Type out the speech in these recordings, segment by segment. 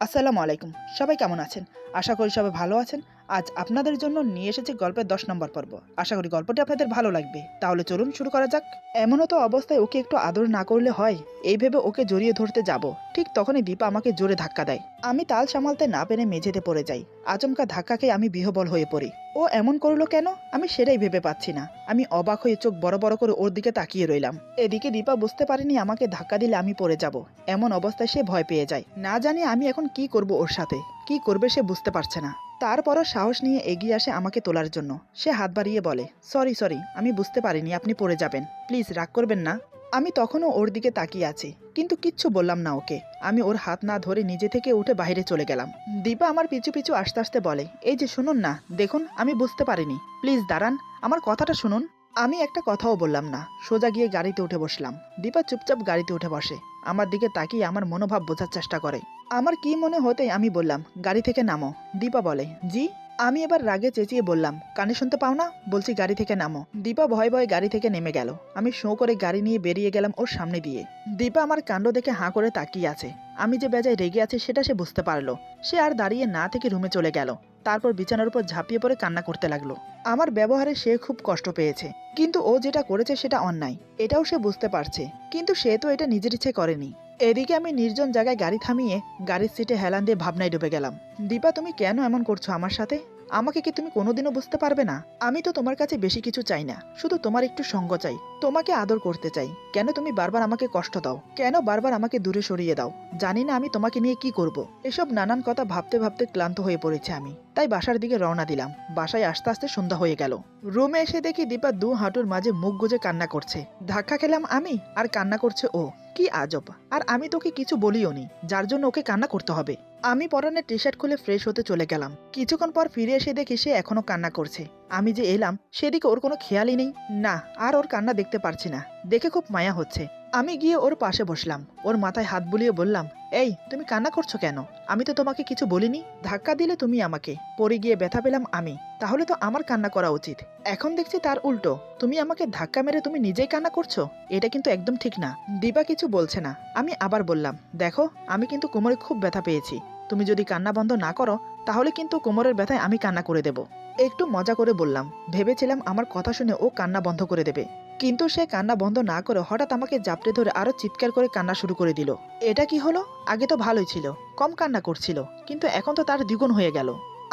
আসসালামু আলাইকুম। সবাই কেমন আছেন? আশা করি সবাই ভালো আছেন। আজ আপনাদের জন্য নিয়ে এসেছি গল্পের দশ নম্বর পর্ব। আশা করি গল্পটি আপনাদের ভালো লাগবে। তাহলে চলুন শুরু করা যাক। এমনও তো অবস্থায় ওকে একটু আদর না করলে হয়। এই ভেবে ওকে জড়িয়ে ধরতে যাব। ঠিক তখনই দীপা আমাকে জোরে ধাক্কা দেয়। আমি তাল সামালতে না পেরে মেঝেতে পড়ে যাই। আচমকা ধাক্কাকে আমি বিহবল হয়ে পড়ি। ও এমন করল কেন? আমি সেটাই ভেবে পাচ্ছি না। আমি অবাক হয়ে চোখ বড় বড় করে ওর দিকে তাকিয়ে রইলাম। এদিকে দীপা বুঝতে পারেনি আমাকে ধাক্কা দিলে আমি পড়ে যাব। এমন অবস্থায় সে ভয় পেয়ে যায়। না জানি আমি এখন কি করব ওর সাথে। কি করবে সে বুঝতে পারছে না। তারপরও সাহস নিয়ে এগিয়ে আসে আমাকে তোলার জন্য। সে হাত বাড়িয়ে বলে, সরি সরি, আমি বুঝতে পারিনি, আপনি পড়ে যাবেন। প্লিজ, রাগ করবেন না। আমি তখনও ওর দিকে তাকিয়ে আছি, কিন্তু কিচ্ছু বললাম না ওকে। আমি ওর হাত না ধরে নিজে থেকে উঠে বাইরে চলে গেলাম। দীপা আমার পিছু পিছু আস্তে আস্তে বলে, এই যে শুনুন না, দেখুন, আমি বুঝতে পারিনি। প্লিজ দাঁড়ান, আমার কথাটা শুনুন। আমি একটা কথাও বললাম না, সোজা গিয়ে গাড়িতে উঠে বসলাম। দীপা চুপচাপ গাড়িতে উঠে বসে, আমার দিকে তাকিয়ে আমার মনোভাব বোঝার চেষ্টা করে। আমার কি মনে হতেই আমি বললাম, গাড়ি থেকে নামো। দীপা বলে, জি? আমি এবার রাগে চেঁচিয়ে বললাম, কানে শুনতে পাও না? বলছি, গাড়ি থেকে নামো। দীপা ভয় ভয় গাড়ি থেকে নেমে গেল। আমি শো করে গাড়ি নিয়ে বেরিয়ে গেলাম ওর সামনে দিয়ে। দীপা আমার কাণ্ড দেখে হাঁ করে তাকিয়ে আছে। আমি যে বেজায় রেগে আছে সেটা সে বুঝতে পারল। সে আর দাঁড়িয়ে না থেকে রুমে চলে গেল। তারপর বিছানার উপর ঝাঁপিয়ে পড়ে কান্না করতে লাগল। আমার ব্যবহারে সে খুব কষ্ট পেয়েছে, কিন্তু ও যেটা করেছে সেটা অন্যায়, এটাও সে বুঝতে পারছে, কিন্তু সে তো এটা নিজের ইচ্ছে করেনি। এদিকে আমি নির্জন জায়গায় গাড়ি থামিয়ে গাড়ির সিটে হেলান দিয়ে ভাবনায় ডুবে গেলাম। দীপা, তুমি কেন এমন করছ আমার সাথে? আমাকে কি তুমি কোনোদিনও বুঝতে পারবে না? আমি তো তোমার কাছে বেশি কিছু চাই না। শুধু তোমার একটু সঙ্গ চাই। তোমাকে আদর করতে চাই। কেন তুমি বারবার আমাকে কষ্ট দাও? কেন বারবার আমাকে দূরে সরিয়ে দাও? জানি না আমি তোমাকে নিয়ে কি করব। এসব নানান কথা ভাবতে ভাবতে ক্লান্ত হয়ে পড়েছে আমি। তাই বাসার দিকে রওনা দিলাম। বাসায় আস্তে আস্তে সন্ধ্যা হয়ে গেল। রুমে এসে দেখি দীপা দু হাঁটুর মাঝে মুখ গুজে কান্না করছে। ধাক্কা খেলাম আমি? আর কান্না করছে ও। কি আজব! আর আমি তোকে কিছু বলিও নি যার জন্য ওকে কান্না করতে হবে। আমি পরনের টি শার্ট খুলে ফ্রেশ হতে চলে গেলাম। কিছুক্ষণ পর ফিরে এসে দেখি সে এখনও কান্না করছে। আমি যে এলাম, সেদিকে ওর কোনো খেয়ালই নেই। না, আর ওর কান্না দেখতে পারছি না। দেখে খুব মায়া হচ্ছে। আমি গিয়ে ওর পাশে বসলাম। ওর মাথায় হাত বুলিয়ে বললাম, এই, তুমি কান্না করছ কেন? আমি তো তোমাকে কিছু বলিনি। ধাক্কা দিলে তুমি আমাকে। পরে গিয়ে ব্যথা পেলাম আমি। তাহলে তো আমার কান্না করা উচিত। এখন দেখছি তার উল্টো। তুমি আমাকে ধাক্কা মেরে তুমি নিজেই কান্না করছ? এটা কিন্তু একদম ঠিক না। দিবা কিছু বলছে না। আমি আবার বললাম, দেখো, আমি কিন্তু কোমরে খুব ব্যথা পেয়েছি। তুমি যদি কান্না বন্ধ না করো, তাহলে কিন্তু কোমরের ব্যথায় আমি কান্না করে দেব। একটু মজা করে বললাম, ভেবেছিলাম আমার কথা শুনে ও কান্না বন্ধ করে দেবে। কিন্তু সে কান্না বন্ধ না করে হঠাৎ আমাকে জাপটে ধরে আরও চিৎকার করে কান্না শুরু করে দিল। এটা কি হলো? আগে তো ভালোই ছিল, কম কান্না করছিল, কিন্তু এখন তো তার দ্বিগুণ হয়ে গেল।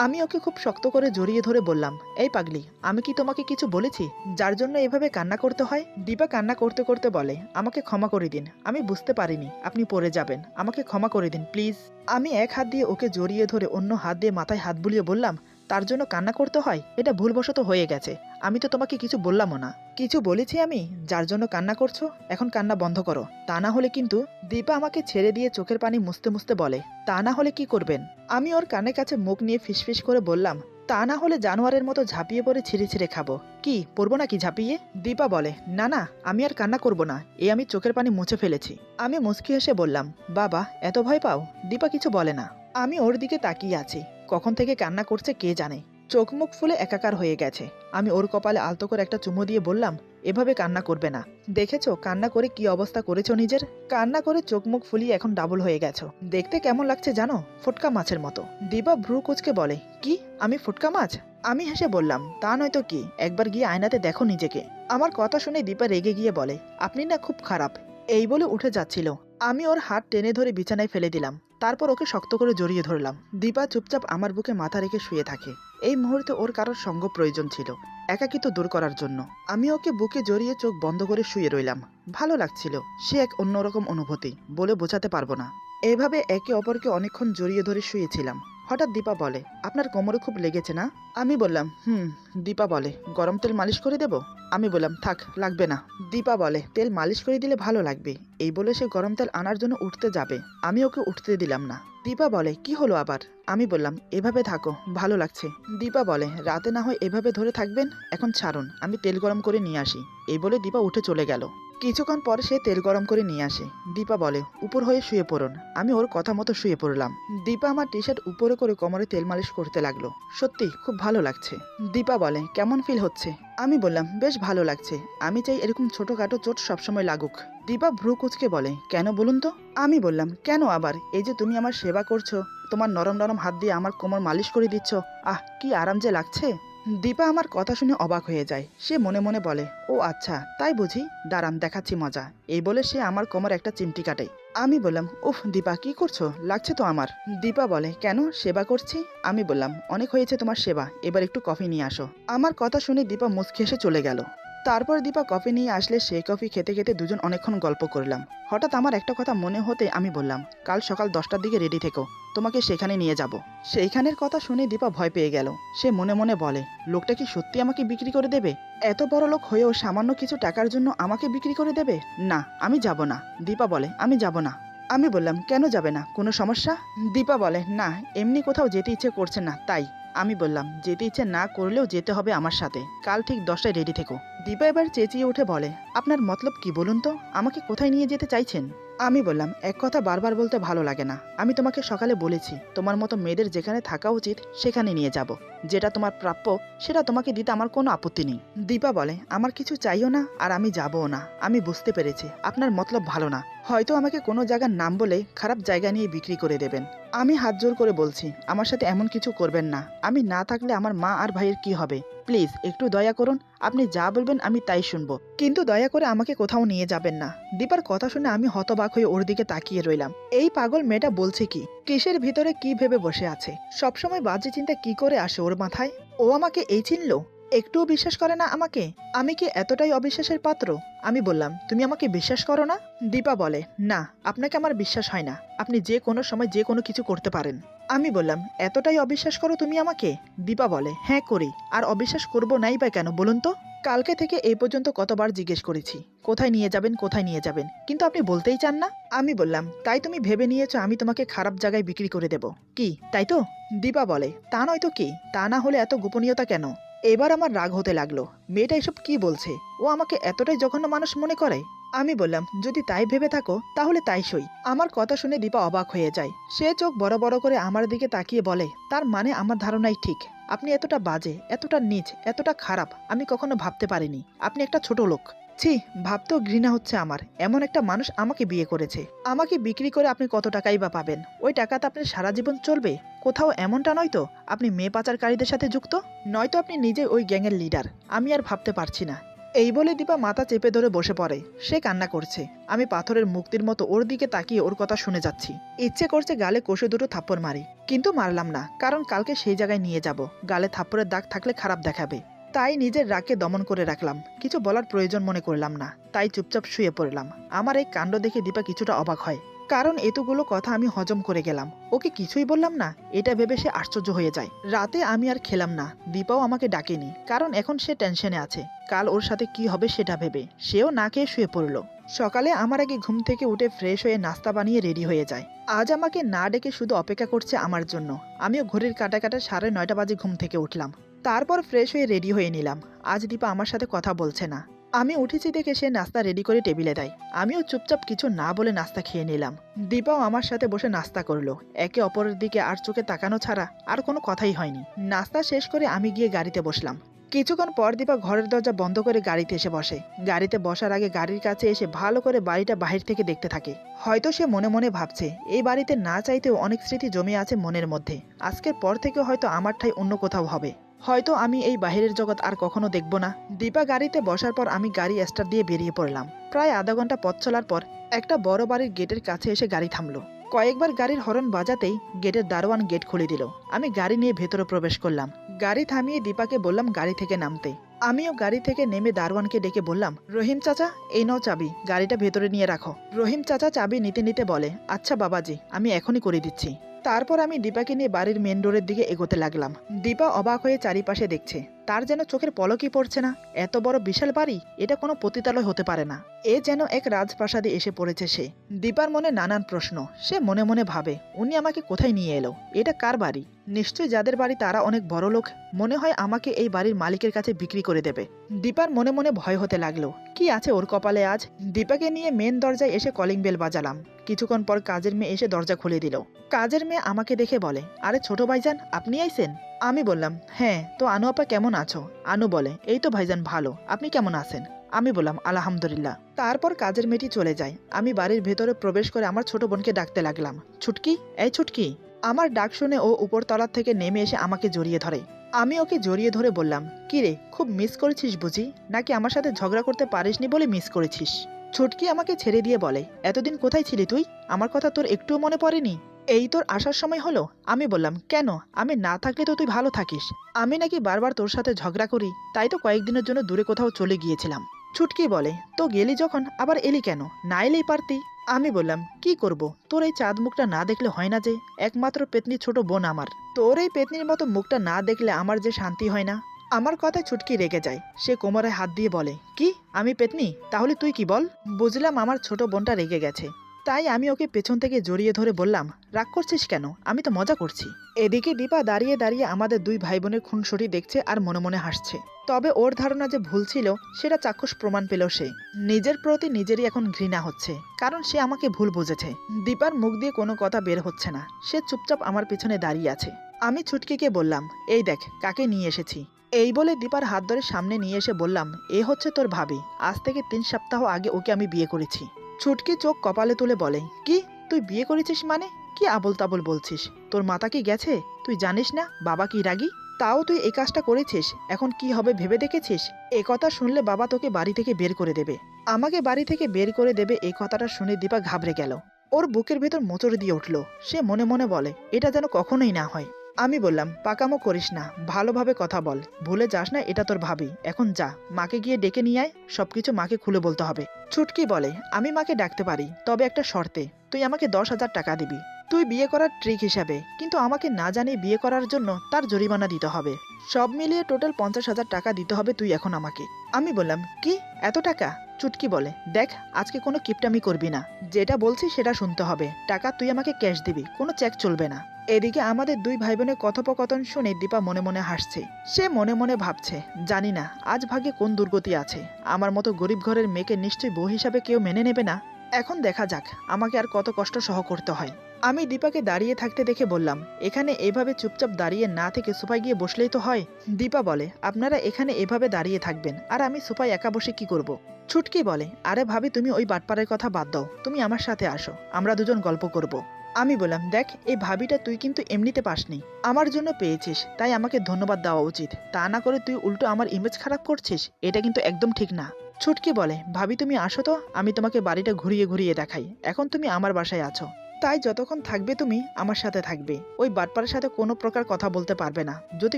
আমি ওকে খুব শক্ত করে জড়িয়ে ধরে বললাম, এই পাগলি, আমি কি তোমাকে কিছু বলেছি? যার জন্য এভাবে কান্না করতে হয়? দীপা কান্না করতে করতে বলে, আমাকে ক্ষমা করে দিন, আমি বুঝতে পারিনি, আপনি পড়ে যাবেন, আমাকে ক্ষমা করে দিন, প্লিজ। আমি এক হাত দিয়ে ওকে জড়িয়ে ধরে অন্য হাত দিয়ে মাথায় হাত বুলিয়ে বললাম তার জন্য কান্না করতে হয়? এটা ভুলবশত হয়ে গেছে। আমি তো তোমাকে কিছু বললামও না। কিছু বলেছি আমি? যার জন্য কান্না করছ? এখন কান্না বন্ধ করো। তা না হলে কিন্তু দীপা আমাকে ছেড়ে দিয়ে চোখের পানি মুছতে মুছতে বলে, তা না হলে কি করবেন? আমি ওর কানের কাছে মুখ নিয়ে ফিসফিস করে বললাম, তা না হলে জানোয়ারের মতো ঝাঁপিয়ে পড়ে ছিঁড়ে ছিঁড়ে খাব। কি, পড়ব নাকি ঝাঁপিয়ে? দীপা বলে, না না, আমি আর কান্না করব না। এ আমি চোখের পানি মুছে ফেলেছি। আমি মুচকি হেসে বললাম, বাবা, এত ভয় পাও? দীপা কিছু বলে না। আমি ওর দিকে তাকিয়ে আছি। কখন থেকে কান্না করছে কে জানে। চোখ মুখ ফুলে একাকার হয়ে গেছে। আমি ওর কপালে আলতো করে একটা চুমো দিয়ে বললাম, এভাবে কান্না করবে না। দেখেছ, কান্না করে কি অবস্থা করেছ নিজের? কান্না করে চোখ মুখ ফুলিয়ে এখন ডাবল হয়ে গেছো। দেখতে কেমন লাগছে জানো? ফুটকা মাছের মতো। দিবা ভ্রু কুচকে বলে, কি? আমি ফুটকা মাছ? আমি হেসে বললাম, তা নয়তো কি? একবার গিয়ে আয়নাতে দেখো নিজেকে। আমার কথা শুনে দীপা রেগে গিয়ে বলে, আপনি না খুব খারাপ। এই বলে উঠে যাচ্ছিল। আমি ওর হাত টেনে ধরে বিছানায় ফেলে দিলাম। তারপর ওকে শক্ত করে জড়িয়ে ধরলাম। দীপা চুপচাপ আমার বুকে মাথা রেখে শুয়ে থাকে। এই মুহূর্তে ওর কারোর সঙ্গ প্রয়োজন ছিল, একাকিত্ব দূর করার জন্য। আমি ওকে বুকে জড়িয়ে চোখ বন্ধ করে শুয়ে রইলাম। ভালো লাগছিল, সে এক অন্যরকম অনুভূতি বলে বোঝাতে পারব না। এভাবে একে অপরকে অনেকক্ষণ জড়িয়ে ধরে শুয়েছিলাম। হঠাৎ দীপা বলে, আপনার কোমরে খুব লেগেছে না? আমি বললাম, হুম। দীপা বলে, গরম তেল মালিশ করে দেব? আমি বললাম, থাক, লাগবে না। দীপা বলে, তেল মালিশ করে দিলে ভালো লাগবে। এই বলে সে গরম তেল আনার জন্য উঠতে যাবে। আমি ওকে উঠতে দিলাম না। দীপা বলে, কি হলো আবার? আমি বললাম, এভাবে থাকো, ভালো লাগছে। দীপা বলে, রাতে না হয় এভাবে ধরে থাকবেন? এখন ছাড়ুন, আমি তেল গরম করে নিয়ে আসি। এই বলে দীপা উঠে চলে গেল। কিছুক্ষণ পর সে তেল গরম করে নিয়ে আসে। দীপা বলে, উপর হয়ে শুয়ে পড়ুন। আমি ওর কথা মতো শুয়ে পড়লাম। দীপা আমার টি শার্ট উপরে করে কোমরে তেল মালিশ করতে লাগল। সত্যি, খুব ভালো লাগছে। দীপা বলে, কেমন ফিল হচ্ছে? আমি বললাম, বেশ ভালো লাগছে। আমি চাই এরকম ছোটখাটো চোট সবসময় লাগুক। দীপা ভ্রু কুচকে বলে, কেন বলুন তো? আমি বললাম, কেন আবার? এই যে তুমি আমার সেবা করছ, তোমার নরম নরম হাত দিয়ে আমার কোমর মালিশ করে দিচ্ছ, আহ, কি আরাম যে লাগছে। দীপা আমার কথা শুনে অবাক হয়ে যায়। সে মনে মনে বলে, ও আচ্ছা তাই বুঝি? দাঁড়ান, দেখাচ্ছি মজা। এই বলে সে আমার কোমর একটা চিমটি কাটে। আমি বললাম, উফ, দীপা, কি করছ? লাগছে তো আমার। দীপা বলে, কেন? সেবা করছি? আমি বললাম, অনেক হয়েছে তোমার সেবা, এবার একটু কফি নিয়ে আসো। আমার কথা শুনে দীপা মুচকি এসে চলে গেল। তারপর দীপা কফি নিয়ে আসলে সেই কফি খেতে খেতে দুজন অনেকক্ষণ গল্প করলাম। হঠাৎ আমার একটা কথা মনে হতে আমি বললাম, কাল সকাল দশটার দিকে রেডি থেকো, তোমাকে সেখানে নিয়ে যাব। সেইখানের কথা শুনে দীপা ভয় পেয়ে গেল। সে মনে মনে বলে, লোকটা কি সত্যি আমাকে বিক্রি করে দেবে? এত বড় লোক হয়েও সামান্য কিছু টাকার জন্য আমাকে বিক্রি করে দেবে? না, আমি যাব না। দীপা বলে, আমি যাব না। আমি বললাম, কেন যাবে না? কোনো সমস্যা? দীপা বলে, না, এমনি কোথাও যেতে ইচ্ছে করছে না, তাই। আমি বললাম, যেতে ইচ্ছে না করলেও যেতে হবে আমার সাথে। কাল ঠিক দশটায় রেডি থেকো। দীপা এবার চেঁচিয়ে উঠে বলে, আপনার মতলব কি বলুন তো? আমাকে কোথায় নিয়ে যেতে চাইছেন? আমি বললাম, এক কথা বারবার বলতে ভালো লাগে না। আমি তোমাকে সকালে বলেছি, তোমার মতো মেয়েদের যেখানে থাকা উচিত, সেখানে নিয়ে যাব। যেটা তোমার প্রাপ্য, সেটা তোমাকে দিতে আমার কোনো আপত্তি নেই। দীপা বলে, আমার কিছু চাইও না, আর আমি যাবও না। আমি বুঝতে পেরেছি, আপনার মতলব ভালো না। হয়তো আমাকে কোনো জায়গার নাম বলে খারাপ জায়গা নিয়ে বিক্রি করে দেবেন। আমি হাত জোর করে বলছি, আমার সাথে এমন কিছু করবেন না। আমি না থাকলে আমার মা আর ভাইয়ের কি হবে? প্লিজ, একটু দয়া করুন। আপনি যা বলবেন আমি তাই শুনব। কিন্তু দয়া করে আমাকে কোথাও নিয়ে যাবেন না। দীপার কথা শুনে আমি হতবাক হয়ে ওর দিকে তাকিয়ে রইলাম। এই পাগল মেয়েটা বলছে কি? কিসের ভিতরে কি ভেবে বসে আছে? সবসময় বাজে চিন্তা কি করে আসে ওর মাথায়? ও আমাকে এই চিনল? একটুও বিশ্বাস করে না আমাকে? আমি কি এতটাই অবিশ্বাসের পাত্র? আমি বললাম, তুমি আমাকে বিশ্বাস করো না? দীপা বলে, না, আপনাকে আমার বিশ্বাস হয় না। আপনি যে কোনো সময় যে কোনো কিছু করতে পারেন। আমি বললাম, এতটাই অবিশ্বাস করো তুমি আমাকে? দীপা বলে হ্যাঁ করি। আর অবিশ্বাস করব নাই বা কেন, বলুন তো? কালকে থেকে এই পর্যন্ত কতবার জিজ্ঞেস করেছি, কোথায় নিয়ে যাবেন, কোথায় নিয়ে যাবেন, কিন্তু আপনি বলতেই চান না? আমি বললাম, তাই তুমি ভেবে নিয়েছো আমি তোমাকে খারাপ জায়গায় বিক্রি করে দেব। কি, তাই তো? দীপা বলে, তা নয় তো কি? তা না হলে এত গোপনীয়তা কেন? এবার আমার রাগ হতে লাগল। মেয়েটা এসব কি বলছে? ও আমাকে এতটাই জঘন্য মানুষ মনে করে? আমি বললাম, যদি তাই ভেবে থাকো, তাহলে তাই সই। আমার কথা শুনে দীপা অবাক হয়ে যায়। সে চোখ বড় বড় করে আমার দিকে তাকিয়ে বলে, তার মানে আমার ধারণাই ঠিক। আপনি এতটা বাজে, এতটা নিচ, এতটা খারাপ, আমি কখনো ভাবতে পারিনি। আপনি একটা ছোট লোক। ছি, ভাবতেও ঘৃণা হচ্ছে আমার। এমন একটা মানুষ আমাকে বিয়ে করেছে। আমাকে বিক্রি করে আপনি কত টাকাই বা পাবেন? ওই টাকাতে আপনার সারা জীবন চলবে? কোথাও এমনটা নয় তো? আপনি মেয়ে পাচারকারীদের সাথে যুক্ত? নয়তো আপনি নিজে ওই গ্যাংয়ের লিডার আমি আর ভাবতে পারছি না। এই বলে দীপা মাথা চেপে ধরে বসে পড়ে। সে কান্না করছে। আমি পাথরের মুক্তির মতো ওর দিকে তাকিয়ে ওর কথা শুনে যাচ্ছি। ইচ্ছে করছে গালে কষে দুটো থাপ্পড় মারি। কিন্তু মারলাম না, কারণ কালকে সেই জায়গায় নিয়ে যাব। গালে থাপ্পড়ের দাগ থাকলে খারাপ দেখাবে। তাই নিজের রাগকে দমন করে রাখলাম। কিছু বলার প্রয়োজন মনে করলাম না। তাই চুপচাপ শুয়ে পড়লাম। আমার এই কাণ্ড দেখে দীপা কিছুটা অবাক হয়। কারণ এতগুলো কথা আমি হজম করে গেলাম। ওকে কিছুই বললাম না। এটা ভেবে সে আশ্চর্য হয়ে যায়। রাতে আমি আর খেলাম না। দীপাও আমাকে ডাকেনি, কারণ এখন সে টেনশনে আছে। কাল ওর সাথে কি হবে সেটা ভেবে সেও না খেয়ে শুয়ে পড়ল। সকালে আমার আগে ঘুম থেকে উঠে ফ্রেশ হয়ে নাস্তা বানিয়ে রেডি হয়ে যায়। আজ আমাকে না ডেকে শুধু অপেক্ষা করছে আমার জন্য। আমিও ঘড়ির কাটা কাটা সাড়ে নয়টা বাজে ঘুম থেকে উঠলাম। তারপর ফ্রেশ হয়ে রেডি হয়ে নিলাম। আজ দীপা আমার সাথে কথা বলছে না। আমি উঠেছি দেখে সে নাস্তা রেডি করে টেবিলে দেয়। আমিও চুপচাপ কিছু না বলে নাস্তা খেয়ে নিলাম। দীপাও আমার সাথে বসে নাস্তা করল। একে অপরের দিকে আর চোখে তাকানো ছাড়া আর কোনো কথাই হয়নি। নাস্তা শেষ করে আমি গিয়ে গাড়িতে বসলাম। কিছুক্ষণ পর দীপা ঘরের দরজা বন্ধ করে গাড়িতে এসে বসে। গাড়িতে বসার আগে গাড়ির কাছে এসে ভালো করে বাড়িটা বাহির থেকে দেখতে থাকে। হয়তো সে মনে মনে ভাবছে, এই বাড়িতে না চাইতেও অনেক স্মৃতি জমে আছে মনের মধ্যে। আজকের পর থেকে হয়তো আমার ঠাই অন্য কোথাও হবে। হয়তো আমি এই বাহিরের জগৎ আর কখনো দেখব না। দীপা গাড়িতে বসার পর আমি গাড়ি স্টার্ট দিয়ে বেরিয়ে পড়লাম। প্রায় আধা ঘণ্টা পথ চলার পর একটা বড় বাড়ির গেটের কাছে এসে গাড়ি থামলো। কয়েকবার গাড়ির হরন বাজাতেই গেটের দারোয়ান গেট খুলে দিল। আমি গাড়ি নিয়ে ভেতরে প্রবেশ করলাম। গাড়ি থামিয়ে দীপাকে বললাম গাড়ি থেকে নামতে। আমিও গাড়ি থেকে নেমে দারোয়ানকে ডেকে বললাম, রহিম চাচা, এই নাও চাবি, গাড়িটা ভেতরে নিয়ে রাখো। রহিম চাচা চাবি নিতে নিতে বলে আচ্ছা বাবাজি, আমি এখনই করে দিচ্ছি। তারপর আমি দীপাকে নিয়ে বাড়ির মেন ডোরের দিকে এগোতে লাগলাম। দীপা অবাক হয়ে চারিপাশে দেখছে, তার যেন চোখের পলকই পড়ছে না। এত বড় বিশাল বাড়ি, এটা কোনো পতিতালয় হতে পারে না। এ যেন এক রাজপ্রাসাদে এসে পড়েছে সে। দীপার মনে নানান প্রশ্ন, সে মনে মনে ভাবে, উনি আমাকে কোথায় নিয়ে এলো? এটা কার বাড়ি? নিশ্চয়ই যাদের বাড়ি তারা অনেক বড় লোক। মনে হয় আমাকে এই বাড়ির মালিকের কাছে বিক্রি করে দেবে। দীপার মনে মনে ভয় হতে লাগল, কি আছে ওর কপালে আজ? দীপাকে নিয়ে মেন দরজায় এসে কলিং বেল বাজালাম। কিছুক্ষণ পর কাজের মেয়ে এসে দরজা খুলে দিল। কাজের মেয়ে আমাকে দেখে বলে, আরে ছোট ভাইজান, আপনি আইছেন? আমি বললাম হ্যাঁ তো আনু আপা কেমন আছো? আনু বলে, এই তো ভাইজান ভালো, আপনি কেমন আছেন? আমি বললাম, আলহামদুলিল্লাহ। তারপর কাজের মেয়েটি চলে যায়। আমি বাড়ির ভেতরে প্রবেশ করে আমার ছোট বোনকে ডাকতে লাগলাম, ছুটকি, এই ছুটকি। আমার ডাক শুনে ও উপরতলার থেকে নেমে এসে আমাকে জড়িয়ে ধরে। আমি ওকে জড়িয়ে ধরে বললাম কিরে খুব মিস করেছিস বুঝি? নাকি আমার সাথে ঝগড়া করতে পারিসনি বলে মিস করেছিস? ছুটকি আমাকে ছেড়ে দিয়ে বলে, এতদিন কোথায় ছিলি তুই? আমার কথা তোর একটুও মনে পড়েনি? এই তোর আসার সময় হলো? আমি বললাম, কেন? আমি না থাকলে তো তুই ভালো থাকিস। আমি নাকি বারবার তোর সাথে ঝগড়া করি, তাই তো কয়েকদিনের জন্য দূরে কোথাও চলে গিয়েছিলাম। ছুটকি বলে, তো গেলি যখন, আবার এলি কেন? না এলেই পারতি। আমি বললাম, কি করব? তোর এই চাঁদ মুখটা না দেখলে হয় না যে, একমাত্র পেতনি ছোট বোন আমার। তোর এই পেতনির মতো মুখটা না দেখলে আমার যে শান্তি হয় না? আমার কথায় ছুটকি রেগে যায়। সে কোমরে হাত দিয়ে বলে, কি? আমি পেতনি? তাহলে তুই কি বল? বুঝলাম আমার ছোট বোনটা রেগে গেছে। তাই আমি ওকে পেছন থেকে জড়িয়ে ধরে বললাম, রাগ করছিস কেন? আমি তো মজা করছি। এদিকে দীপা দাঁড়িয়ে দাঁড়িয়ে আমাদের দুই ভাই বোনের খুনসুটি দেখছে আর মনে মনে হাসছে। তবে ওর ধারণা যে ভুল ছিল, সেটা চাক্ষুষ প্রমাণ পেল সে। নিজের প্রতি নিজেরই এখন ঘৃণা হচ্ছে, কারণ সে আমাকে ভুল বুঝেছে। দীপার মুখ দিয়ে কোনো কথা বের হচ্ছে না। সে চুপচাপ আমার পেছনে দাঁড়িয়ে আছে। আমি ছুটকিকে বললাম, এই দেখ, কাকে নিয়ে এসেছি? এই বলে দীপার হাত ধরে সামনে নিয়ে এসে বললাম, এ হচ্ছে তোর ভাবি। আজ থেকে তিন সপ্তাহ আগে ওকে আমি বিয়ে করেছি। ছুটকি চোখ কপালে তুলে বলে, কি? তুই বিয়ে করেছিস মানে? কি আবল তাবল বলছিস? তোর মাথা কি গেছে? তুই জানিস না, বাবা কি রাগি? তাও তুই এই কাজটা করেছিস? এখন কি হবে ভেবে দেখেছিস? এ কথা শুনলে বাবা তোকে বাড়ি থেকে বের করে দেবে। আমাকে বাড়ি থেকে বের করে দেবে? এই কথাটা শুনে দীপা ঘাবড়ে গেল। ওর বুকের ভেতর মোচড় দিয়ে উঠল। সে মনে মনে বলে, এটা যেন কখনোই না হয়। আমি বললাম, পাকামো করিস না, ভালোভাবে কথা বল। ভুলে যাস না, এটা তোর ভাবি। এখন যা, মাকে গিয়ে ডেকে নিয়ে আয়, সবকিছু মাকে খুলে বলতে হবে। ছুটকি বলে, আমি মাকে ডাকতে পারি, তবে একটা শর্তে, তুই আমাকে দশ হাজার টাকা দিবি। তুই বিয়ে করার ট্রিক হিসাবে, কিন্তু আমাকে না জানিয়ে বিয়ে করার জন্য তার জরিমানা দিতে হবে। সব মিলিয়ে টোটাল পঞ্চাশ হাজার টাকা দিতে হবে তুই এখন আমাকে। আমি বললাম, কি? এত টাকা? চুটকি বলে, দেখ, আজকে কোনো কিপটামি করবি না। যেটা বলছি সেটা শুনতে হবে। টাকা তুই আমাকে ক্যাশ দিবি, কোনো চেক চলবে না। এদিকে আমাদের দুই ভাই বোনের কথোপকথন শুনে দীপা মনে মনে হাসছে। সে মনে মনে ভাবছে, জানি না, আজ ভাগে কোন দুর্গতি আছে। আমার মতো গরিব ঘরের মেয়েকে নিশ্চয়ই বউ হিসাবে কেউ মেনে নেবে না? এখন দেখা যাক, আমাকে আর কত কষ্ট সহ করতে হয় আমি দীপাকে দাঁড়িয়ে থাকতে দেখে বললাম, এখানে এভাবে চুপচাপ দাঁড়িয়ে না থেকে সোফায় গিয়ে বসলেই তো হয় দীপা বলে, আপনারা এখানে এভাবে দাঁড়িয়ে থাকবেন, আর আমি সোফায় একা বসে কি করব। ছুটকি বলে, আরে ভাবি, তুমি ওই বাটপাড়ের কথা বাদ দাও, তুমি আমার সাথে আসো, আমরা দুজন গল্প করব। আমি বললাম, দেখ, এই ভাবিটা তুই কিন্তু এমনিতে পাসনি, আমার জন্য পেয়েছিস, তাই আমাকে ধন্যবাদ দেওয়া উচিত, তা না করে তুই উল্টো আমার ইমেজ খারাপ করছিস, এটা কিন্তু একদম ঠিক না ছুটকি বলে, ভাবি তুমি আসো তো, আমি তোমাকে বাড়িটা ঘুরিয়ে ঘুরিয়ে দেখাই। এখন তুমি আমার বাসায় আছো। তাই যতক্ষণ থাকবে তুমি আমার সাথে থাকবে। ওই বাটপারের সাথে কোনো প্রকার কথা বলতে পারবে না। যদি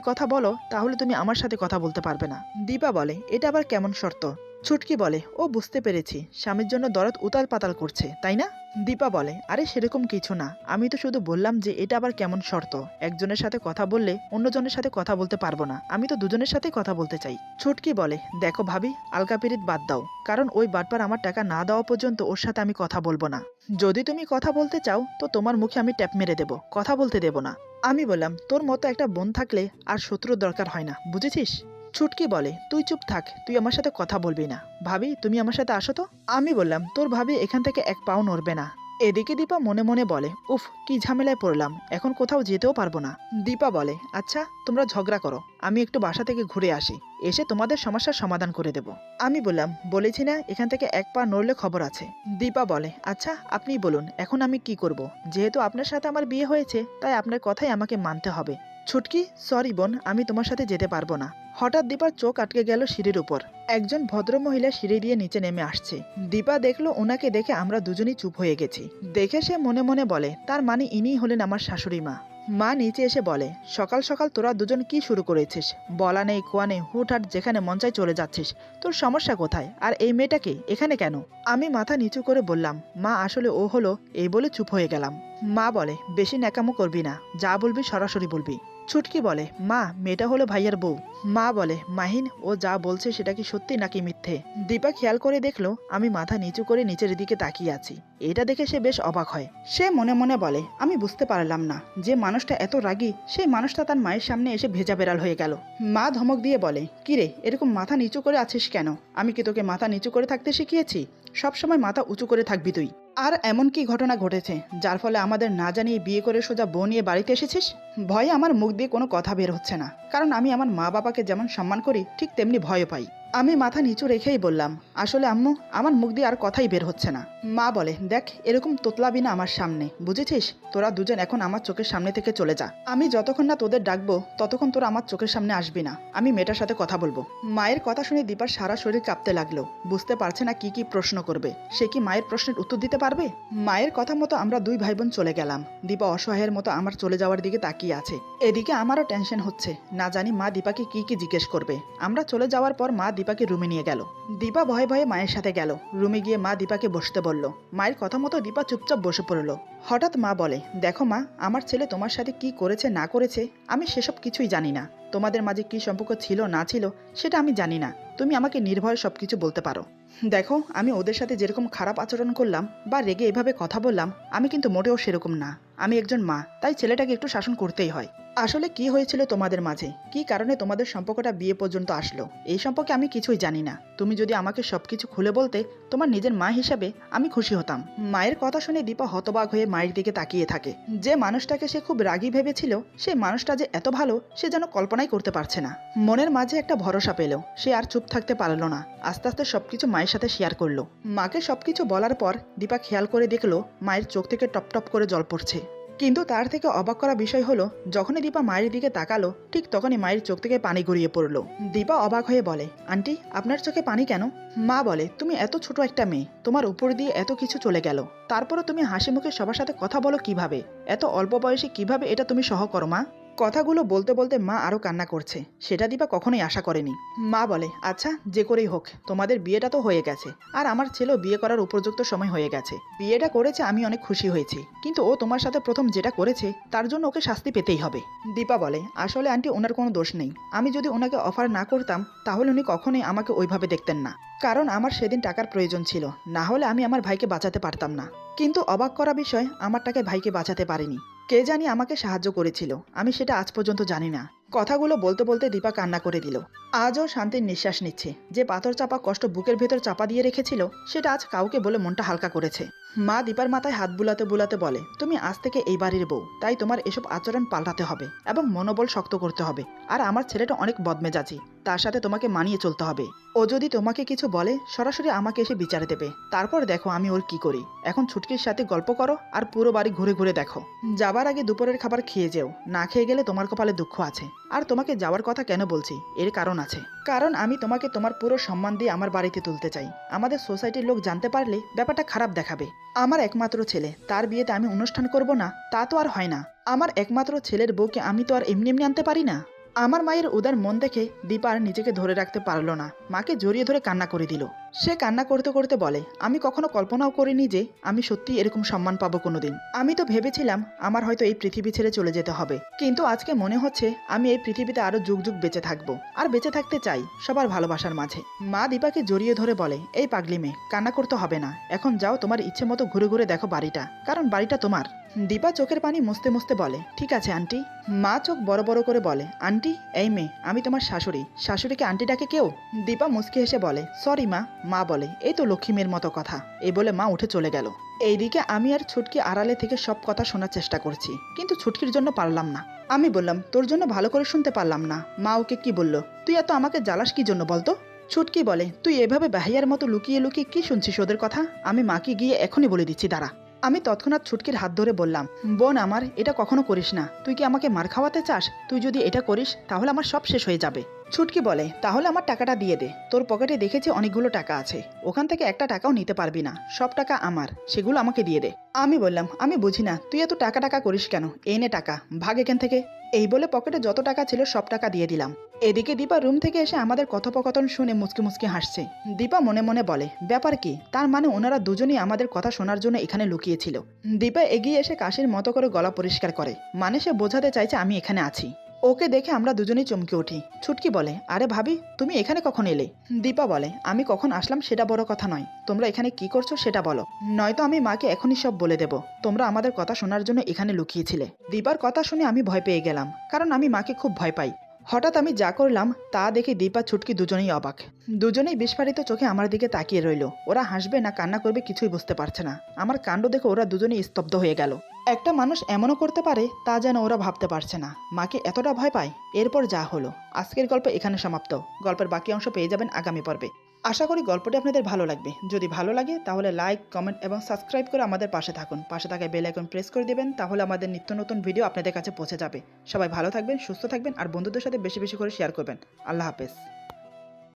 কথা বলো, তাহলে তুমি আমার সাথে কথা বলতে পারবে না। দীপা বলে, এটা আবার কেমন শর্ত? ছুটকি বলে, ও, বুঝতে পেরেছি। স্বামীর জন্য দরদ উতাল পাতাল করছে, তাই না? দীপা বলে, আরে, সেরকম কিছু না। আমি তো শুধু বললাম যে, এটা আবার কেমন শর্ত? একজনের সাথে কথা বললে অন্যজনের সাথে কথা বলতে পারব না। আমি তো দুজনের সাথে কথা বলতে চাই। ছুটকি বলে, দেখো ভাবি, আলকা পিরিত বাদ দাও। কারণ ওই বাটবার আমার টাকা না দেওয়া পর্যন্ত ওর সাথে আমি কথা বলব না। যদি তুমি কথা বলতে চাও, তো তোমার মুখে আমি ট্যাপ মেরে দেবো। কথা বলতে দেবো না। আমি বললাম, তোর মতো একটা বোন থাকলে আর শত্রুর দরকার হয় না। বুঝেছিস? ছুটকি বলে, তুই চুপ থাক, তুই আমার সাথে কথা বলবি না। ভাবি, তুমি আমার সাথে আসো তো? আমি বললাম, তোর ভাবি এখান থেকে এক পাও নড়বে না। এদিকে দীপা মনে মনে বলে, উফ, কি ঝামেলায় পড়লাম, এখন কোথাও যেতেও পারব না। দীপা বলে আচ্ছা তোমরা ঝগড়া করো, আমি একটু বাসা থেকে ঘুরে আসি, এসে তোমাদের সমস্যার সমাধান করে দেব। আমি বললাম, বলেছি না, এখান থেকে এক পা নড়লে খবর আছে। দীপা বলে আচ্ছা আপনি বলুন, এখন আমি কি করব? যেহেতু আপনার সাথে আমার বিয়ে হয়েছে, তাই আপনার কথাই আমাকে মানতে হবে। ছুটকি, সরি বোন, আমি তোমার সাথে যেতে পারব না। হঠাৎ দীপার চোখ আটকে গেল সিঁড়ির উপর। একজন ভদ্রমহিলা সিঁড়ি দিয়ে নিচে নেমে আসছে। দীপা দেখল ওনাকে দেখে আমরা দুজনেই চুপ হয়ে গেছি। দেখে সে মনে মনে বলে, তার মানে ইনিই হলেন আমার শাশুড়ি মা। মা নিচে এসে বলে, সকাল সকাল তোরা দুজন কি শুরু করেছিস? বলা নেই, কোয়া নেই হুটহাট যেখানে মঞ্চায় চলে যাচ্ছিস। তোর সমস্যা কোথায়? আর এই মেয়েটাকে এখানে কেন? আমি মাথা নিচু করে বললাম, মা, আসলে ও হলো, এই বলে চুপ হয়ে গেলাম। মা বলে, বেশি ন্যাকামো করবি না, যা বলবি সরাসরি বলবি। ছুটকি বলে, মা, মেয়েটা হলো ভাইয়ার বউ। মা বলে, মাহিন, ও যা বলছে সেটা কি সত্যি নাকি মিথ্যে? দীপা খেয়াল করে দেখল, আমি মাথা নিচু করে নিচের দিকে তাকিয়ে আছি। এটা দেখে সে বেশ অবাক হয়। সে মনে মনে বলে, আমি বুঝতে পারলাম না যে মানুষটা এত রাগী, সেই মানুষটা তার মায়ের সামনে এসে ভেজা বেড়াল হয়ে গেল। মা ধমক দিয়ে বলে কিরে এরকম মাথা নিচু করে আছিস কেন? আমি কি তোকে মাথা নিচু করে থাকতে শিখিয়েছি? সবসময় মাথা উঁচু করে থাকবি তুই। আর এমন কি ঘটনা ঘটেছে, যার ফলে আমাদের না জানিয়ে বিয়ে করে সোজা বউ নিয়ে বাড়িতে এসেছিস? ভয়ে আমার মুখ দিয়ে কোনো কথা বের হচ্ছে না। কারণ আমি আমার মা বাবাকে যেমন সম্মান করি, ঠিক তেমনি ভয় পাই। আমি মাথা নিচু রেখেই বললাম, আসলে আম্মু, আমার মুখ দিয়ে আর কথাই বের হচ্ছে না। মা বলে, দেখ, এরকম তোতলাবি না আমার সামনে, বুঝেছিস? তোরা দুজন এখন আমার চোখের সামনে থেকে চলে যা। আমি যতক্ষণ না তোদের ডাকবো, ততক্ষণ তোরা আমার চোখের সামনে আসবি না। আমি মেয়েটার সাথে কথা বলব। মায়ের কথা শুনে দীপার সারা শরীর কাঁপতে লাগল। বুঝতে পারছে না কি কি প্রশ্ন করবে। সে কি মায়ের প্রশ্নের উত্তর দিতে পারবে? মায়ের কথা মতো আমরা দুই ভাই বোন চলে গেলাম। দীপা অসহায়ের মতো আমার চলে যাওয়ার দিকে তাকিয়ে আছে। এদিকে আমারও টেনশন হচ্ছে। না জানি মা দীপাকে কি কি জিজ্ঞেস করবে। আমরা চলে যাওয়ার পর মা দীপাকে রুমে নিয়ে গেল। দীপা ভয়ে ভয়ে মায়ের সাথে গেল। রুমে গিয়ে মা দীপাকে বসতে বলল। মায়ের কথা মতো দীপা চুপচাপ বসে পড়ল। হঠাৎ মা বলে, দেখো মা, আমার ছেলে তোমার সাথে কি করেছে, না করেছে, আমি সেসব কিছুই জানি না। তোমাদের মাঝে কি সম্পর্ক ছিল, না ছিল, সেটা আমি জানি না। তুমি আমাকে নির্ভয়ে সব কিছু বলতে পারো। দেখো, আমি ওদের সাথে যেরকম খারাপ আচরণ করলাম বা রেগে এভাবে কথা বললাম, আমি কিন্তু মোটেও সেরকম না। আমি একজন মা, তাই ছেলেটাকে একটু শাসন করতেই হয়। আসলে কি হয়েছিল তোমাদের মাঝে? কি কারণে তোমাদের সম্পর্কটা বিয়ে পর্যন্ত আসলো? এই সম্পর্কে আমি কিছুই জানি না। তুমি যদি আমাকে সবকিছু খুলে বলতে, তোমার নিজের মা হিসাবে আমি খুশি হতাম। মায়ের কথা শুনে দীপা হতবাক হয়ে মায়ের দিকে তাকিয়ে থাকে। যে মানুষটাকে সে খুব রাগী ভেবেছিল, সেই মানুষটা যে এত ভালো, সে যেন কল্পনাই করতে পারছে না। মনের মাঝে একটা ভরসা পেল। সে আর চুপ থাকতে পারল না। আস্তে আস্তে সবকিছু মায়ের সাথে শেয়ার করল। মাকে সবকিছু বলার পর দীপা খেয়াল করে দেখল, মায়ের চোখ থেকে টপ টপ করে জল পড়ছে। কিন্তু তার থেকে অবাক করা বিষয় হলো, যখনই দীপা মায়ের দিকে তাকালো, ঠিক তখনই মায়ের চোখ থেকে পানি গড়িয়ে পড়ল। দীপা অবাক হয়ে বলে, আন্টি, আপনার চোখে পানি কেন? মা বলে, তুমি এত ছোট একটা মেয়ে, তোমার উপর দিয়ে এত কিছু চলে গেল। তারপরও তুমি হাসি মুখে সবার সাথে কথা বলো কীভাবে? এত অল্প বয়সে কীভাবে এটা তুমি সহ করো, মা? কথাগুলো বলতে বলতে মা আরও কান্না করছে। সেটা দিবা কখনোই আশা করেনি। মা বলে আচ্ছা যে করেই হোক, তোমাদের বিয়েটা তো হয়ে গেছে। আর আমার ছেলেও বিয়ে করার উপযুক্ত সময় হয়ে গেছে। বিয়েটা করেছে, আমি অনেক খুশি হয়েছি। কিন্তু ও তোমার সাথে প্রথম যেটা করেছে, তার জন্য ওকে শাস্তি পেতেই হবে। দীপা বলে, আসলে আন্টি, ওনার কোনো দোষ নেই। আমি যদি ওনাকে অফার না করতাম, তাহলে উনি কখনোই আমাকে ওইভাবে দেখতেন না। কারণ আমার সেদিন টাকার প্রয়োজন ছিল। না হলে আমি আমার ভাইকে বাঁচাতে পারতাম না। কিন্তু অবাক করা বিষয় আমার টাকায় ভাইকে বাঁচাতে পারিনি। কে জানি আমাকে সাহায্য করেছিল। আমি সেটা আজ পর্যন্ত জানি না। কথাগুলো বলতে বলতে দীপা কান্না করে দিল। আজও শান্তির নিঃশ্বাস নিচ্ছে। যে পাথর চাপা কষ্ট বুকের ভেতর চাপা দিয়ে রেখেছিল, সেটা আজ কাউকে বলে মনটা হালকা করেছে। মা দীপার মাথায় হাত বুলাতে বুলাতে বলে, তুমি আজ থেকে এই বাড়ির বউ, তাই তোমার এসব আচরণ পাল্টাতে হবে এবং মনোবল শক্ত করতে হবে। আর আমার ছেলেটা অনেক বদমেজাজি, তার সাথে তোমাকে মানিয়ে চলতে হবে। ও যদি তোমাকে কিছু বলে, সরাসরি আমাকে এসে বিচারে দেবে। তারপর দেখো আমি ওর কি করি। এখন ছুটকির সাথে গল্প করো আর পুরো বাড়ি ঘুরে ঘুরে দেখো। যাবার আগে দুপুরের খাবার খেয়ে যেও। না খেয়ে গেলে তোমার কপালে দুঃখ আছে। আর তোমাকে যাওয়ার কথা কেন বলছি? এর কারণ আছে। কারণ আমি তোমাকে তোমার পুরো সম্মান দিয়ে আমার বাড়িতে তুলতে চাই। আমাদের সোসাইটির লোক জানতে পারলে ব্যাপারটা খারাপ দেখাবে। আমার একমাত্র ছেলে, তার বিয়েতে আমি অনুষ্ঠান করব না, তা তো আর হয় না। আমার একমাত্র ছেলের বউকে আমি তো আর এমনি এমনি আনতে পারি না? আমার মায়ের উদার মন দেখে দীপার নিজেকে ধরে রাখতে পারল না। মাকে জড়িয়ে ধরে কান্না করে দিল। সে কান্না করতে করতে বলে, আমি কখনো কল্পনাও করিনি যে আমি সত্যি এরকম সম্মান পাবো কোনোদিন। আমি তো ভেবেছিলাম আমার হয়তো এই পৃথিবী ছেড়ে চলে যেতে হবে। কিন্তু আজকে মনে হচ্ছে আমি এই পৃথিবীতে আরও যুগ যুগ বেঁচে থাকব আর বেঁচে থাকতে চাই সবার ভালোবাসার মাঝে। মা দীপাকে জড়িয়ে ধরে বলে, এই পাগলি মেয়ে, কান্না করতে হবে না। এখন যাও তোমার ইচ্ছে মতো ঘুরে ঘুরে দেখো বাড়িটা। কারণ বাড়িটা তোমার। দীপা চোখের পানি মুছতে মুছতে বলে, ঠিক আছে, আন্টি। মা চোখ বড় বড় করে বলে, আন্টি, এই মেয়ে, আমি তোমার শাশুড়ি। শাশুড়িকে আন্টি ডাকে কেউ? দীপা মুচকি হেসে বলে, সরি মা। মা বলে, এই তো লক্ষ্মী মেয়ের মতো কথা। এই বলে মা উঠে চলে গেল। এইদিকে আমি আর ছুটকি আড়ালে থেকে সব কথা শোনার চেষ্টা করছি, কিন্তু ছুটকির জন্য পারলাম না। আমি বললাম, তোর জন্য ভালো করে শুনতে পারলাম না। মা ওকে কি বলল, তুই এত আমাকে জ্বালাস কি জন্য বলতো? ছুটকি বলে, তুই এভাবে বাহিয়ার মতো লুকিয়ে লুকিয়ে কি শুনছিস ওদের কথা? আমি মাকে গিয়ে এখনই বলে দিচ্ছি, দাঁড়া। আমি তৎক্ষণাৎ ছুটকির হাত ধরে বললাম, বোন আমার, এটা কখনো করিস না। তুই কি আমাকে মার খাওয়াতে চাস? তুই যদি এটা করিস, তাহলে আমার সব শেষ হয়ে যাবে। ছুটকি বলে, তাহলে আমার টাকাটা দিয়ে দে। তোর পকেটে দেখেছি অনেকগুলো টাকা আছে। ওখান থেকে একটা টাকাও নিতে পারবি না। সব টাকা আমার। সেগুলো আমাকে দিয়ে দে। আমি বললাম, আমি বুঝি না। তুই এত টাকা টাকা করিস কেন? এই নে টাকা। ভাগ এখান থেকে। এই বলে পকেটে যত টাকা ছিল সব টাকা দিয়ে দিলাম। এদিকে দীপা রুম থেকে এসে আমাদের কথোপকথন শুনে মুচকি মুচকি হাসছে। দীপা মনে মনে বলে, ব্যাপার কি? তার মানে ওনারা দুজনেই আমাদের কথা শোনার জন্য এখানে লুকিয়েছিল। দীপা এগিয়ে এসে কাশির মতো করে গলা পরিষ্কার করে। মানে সে বোঝাতে চাইছে আমি এখানে আছি। ওকে দেখে আমরা দুজনেই চমকে উঠি। ছুটকি বলে, আরে ভাবি, তুমি এখানে কখন এলে? দীপা বলে, আমি কখন আসলাম সেটা বড় কথা নয়। তোমরা এখানে কি করছ সেটা বলো। নয়তো আমি মাকে এখনই সব বলে দেব। তোমরা আমাদের কথা শোনার জন্য এখানে লুকিয়েছিলে। দীপার কথা শুনে আমি ভয় পেয়ে গেলাম, কারণ আমি মাকে খুব ভয় পাই। হঠাৎ আমি যা করলাম, তা দেখে দীপা ছুটকি দুজনেই অবাক। দুজনেই বিস্ফারিত চোখে আমার দিকে তাকিয়ে রইল। ওরা হাসবে না, কান্না করবে, কিছুই বুঝতে পারছে না। আমার কাণ্ড দেখে ওরা দুজনেই স্তব্ধ হয়ে গেল। একটা মানুষ এমনও করতে পারে, তা যেন ওরা ভাবতে পারছে না। মাকে এতটা ভয় পায়, এরপর যা হলো। আজকের গল্প এখানে সমাপ্ত। গল্পের বাকি অংশ পেয়ে যাবেন আগামী পর্বে। আশা করি গল্পটি আপনাদের ভালো লাগবে। যদি ভালো লাগে, তাহলে লাইক কমেন্ট এবং সাবস্ক্রাইব করে আমাদের পাশে থাকুন। পাশে থাকা বেল আইকন প্রেস করে দেবেন, তাহলে আমাদের নিত্য নতুন ভিডিও আপনাদের কাছে পৌঁছে যাবে। সবাই ভালো থাকবেন, সুস্থ থাকবেন, আর বন্ধুদের সাথে বেশি বেশি করে শেয়ার করবেন। আল্লাহ হাফেজ।